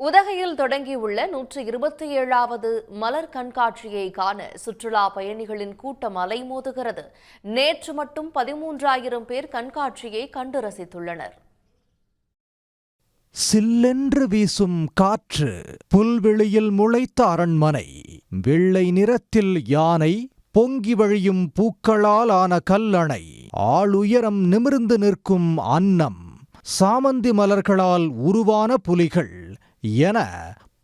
உதகையில் தொடங்கியுள்ள நூற்று இருபத்தி ஏழாவது மலர் கண்காட்சியை காண சுற்றுலா பயணிகளின் கூட்டம் அலைமோதுகிறது. நேற்று மட்டும் பதிமூன்றாயிரம் பேர் கண்காட்சியை கண்டு ரசித்துள்ளனர். சில்லென்று வீசும் காற்று புல்வெளியில் முளைத்த அரண்மனை வெள்ளை நிறத்தில் யானை பொங்கி வழியும் பூக்களால் ஆன கல்லணை ஆளுயரம் நிமிர்ந்து நிற்கும் அன்னம் சாமந்தி மலர்களால் உருவான புலிகள் என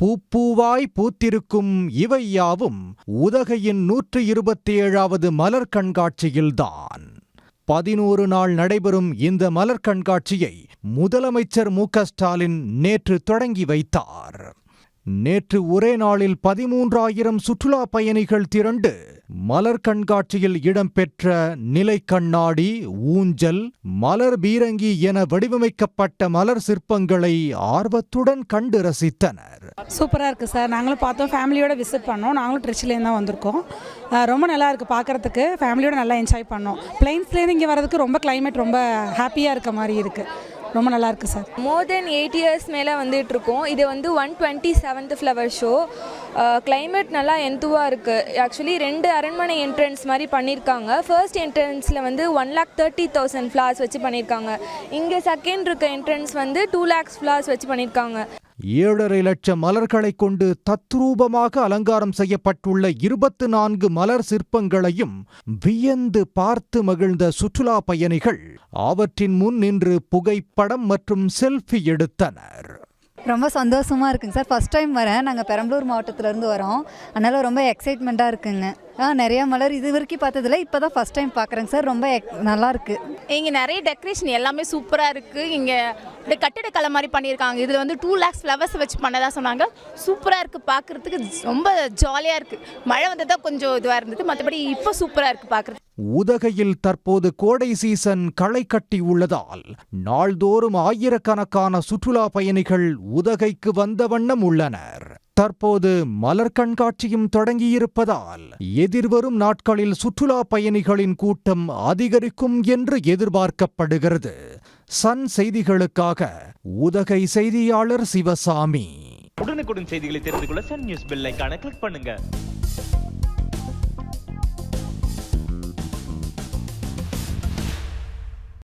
பூப்பூவாய் பூத்திருக்கும் இவை யாவும் உதகையின் நூற்று இருபத்தி ஏழாவது மலர் கண்காட்சியில்தான். பதினோரு நாள் நடைபெறும் இந்த மலர் கண்காட்சியை முதலமைச்சர் மு ஸ்டாலின் நேற்று தொடங்கி வைத்தார். நேற்று ஒரே நாளில் பதிமூன்றாயிரம் சுற்றுலா பயணிகள் திரண்டு மலர் கண்காட்சியில் இடம்பெற்ற நிலை கண்ணாடி ஊஞ்சல் மலர் பீரங்கி என வடிவமைக்கப்பட்ட மலர் சிற்பங்களை ஆர்வத்துடன் கண்டு ரசித்தனர். சூப்பராக இருக்குது சார். நாங்களும் பார்த்தோம். ஃபேமிலியோட விசிட் பண்ணோம். நாங்களும் திருச்சிலேருந்து தான் வந்திருக்கோம். ரொம்ப நல்லா இருக்குது பார்க்குறதுக்கு. ஃபேமிலியோட நல்லா என்ஜாய் பண்ணோம். பிளைன்ஸ்லேருந்து இங்கே வரதுக்கு ரொம்ப கிளைமேட் ரொம்ப ஹாப்பியாக இருக்க மாதிரி இருக்குது ரொம்ப நல்லா இருக்குது sir. More than eight years மேலே வந்துட்டு இருக்கோம் இது வந்து one twenty seventh flower show climate நல்லா எந்துவாக இருக்குது ஆக்சுவலி ரெண்டு அரண்மனை என்ட்ரன்ஸ் மாதிரி பண்ணியிருக்காங்க. ஃபர்ஸ்ட் என்ட்ரன்ஸில் வந்து one lakh thirty thousand flowers வச்சு பண்ணியிருக்காங்க. இங்கே செகண்ட் இருக்க என்ட்ரன்ஸ் வந்து டூ லேக்ஸ் ஃப்ளார்ஸ் வச்சு பண்ணியிருக்காங்க. ஏழரை லட்சம் மலர்களைக் கொண்டு தத்ரூபமாக அலங்காரம் செய்யப்பட்டுள்ள இருபத்து நான்கு மலர் சிற்பங்களையும் வியந்து பார்த்து மகிழ்ந்த சுற்றுலா பயணிகள் அவற்றின் முன் நின்று புகைப்படம் மற்றும் செல்ஃபி எடுத்தனர். ரொம்ப சந்தோஷமாக இருக்குங்க சார். ஃபஸ்ட் டைம் வரேன். நாங்கள் பெரம்பலூர் மாவட்டத்திலேருந்து வரோம். அதனால் ரொம்ப எக்ஸைட்மெண்ட்டாக இருக்குங்க. ஆ நிறைய மலர் இது வரைக்கும் பார்த்ததில்ல இப்போ தான் ஃபஸ்ட் டைம் பார்க்குறேங்க சார். ரொம்ப நல்லா இருக்கு இங்கே நிறைய டெக்கரேஷன் எல்லாமே சூப்பராக இருக்குது இங்கே இந்த கட்டிடக்கலை மாதிரி பண்ணியிருக்காங்க. இதில் வந்து டூ லேக்ஸ் ஃப்ளவர்ஸ் வச்சு பண்ணதா சொன்னாங்க. சூப்பராக இருக்குது பார்க்குறதுக்கு. ரொம்ப ஜாலியாக இருக்குது மழை வந்ததா கொஞ்சம் இதுவாக இருந்தது. மற்றபடி இப்போ சூப்பராக இருக்குது பார்க்குறது உதகையில் தற்போது கோடை சீசன் களை கட்டி உள்ளதால் நாள்தோறும் ஆயிரக்கணக்கான சுற்றுலா பயணிகள் உதகைக்கு வந்த வண்ணம் உள்ளனர். தற்போது மலர் கண்காட்சியும் தொடங்கியிருப்பதால் எதிர்வரும் நாட்களில் சுற்றுலா பயணிகளின் கூட்டம் அதிகரிக்கும் என்று எதிர்பார்க்கப்படுகிறது. சன் செய்திகளுக்காக உதகை செய்தியாளர் சிவசாமி. உடனுக்குடன் செய்திகளை தெரிந்து கொள்ள சன் நியூஸ் பெல்லைக்கான கிளிக் பண்ணுங்க.